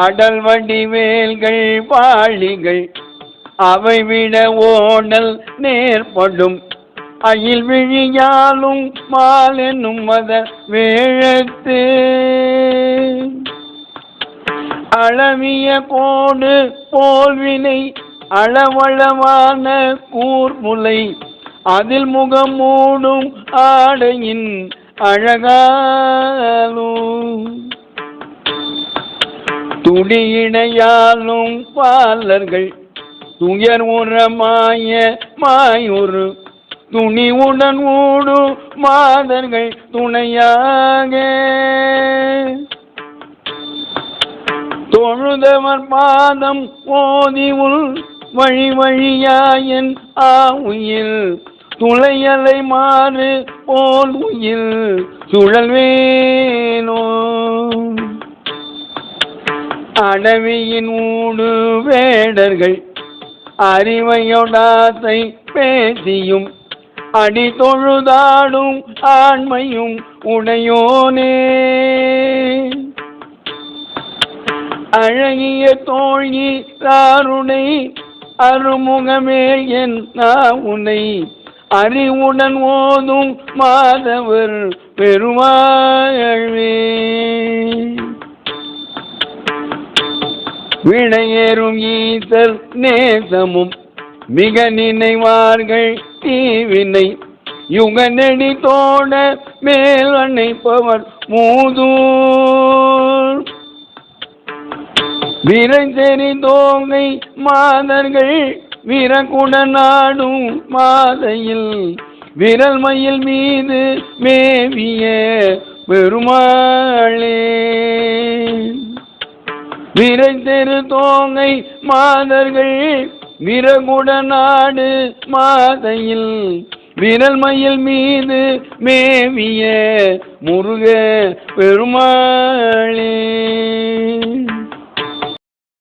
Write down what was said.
அடல் வடிவேல்கள் பாழிகள் அவை விட ஓடல் நேர்படும். அயில் விழியாலும் மால் மத வேழத்து. அளவிய கோடு போல்வினை அளவளவான கூர்முலை. அதில் முகம் மூடும் ஆடையின் அழகாலும். துடியிடையாலும் பாலர்கள் துயர் உரமாய மாயுரு உடன் ஊடு மாதர்கள் துணையாக. தொழுதவர் பாதம் ஓதி உள் வழி வழியாயன் ஆ உயில் துளையலை மாறு போல் உயில் சுழல்வேனோ அடவியின் ஊடு வேடர்கள் அறிவையொடாத்தை பேசியும் அடி தொழுதாடும் ஆண்மையும் உடையோனே. அழகிய தோழி தாருணை அருமுகமே என் உன்னை அறிவுடன் ஓதும் மாதவர் பெருமாழ்வே வினையேறும் ஈசர் நேசமும் மிக நினைவார்கள் தீவினை. யுக நெடி தோட மேல் அணைப்பவர் மூதூர். விரைந்தெறி தோங்கை மாதர்கள் விரகுடனாடும் மாதையில். விரல் மயில் மீது மேவிய பெருமாளே. விரைந்தெரு தோங்கை மாதர்கள் விரகுடநாடு மாதையில் விரல் மயில் மீது மேவிய முருக பெருமாளே.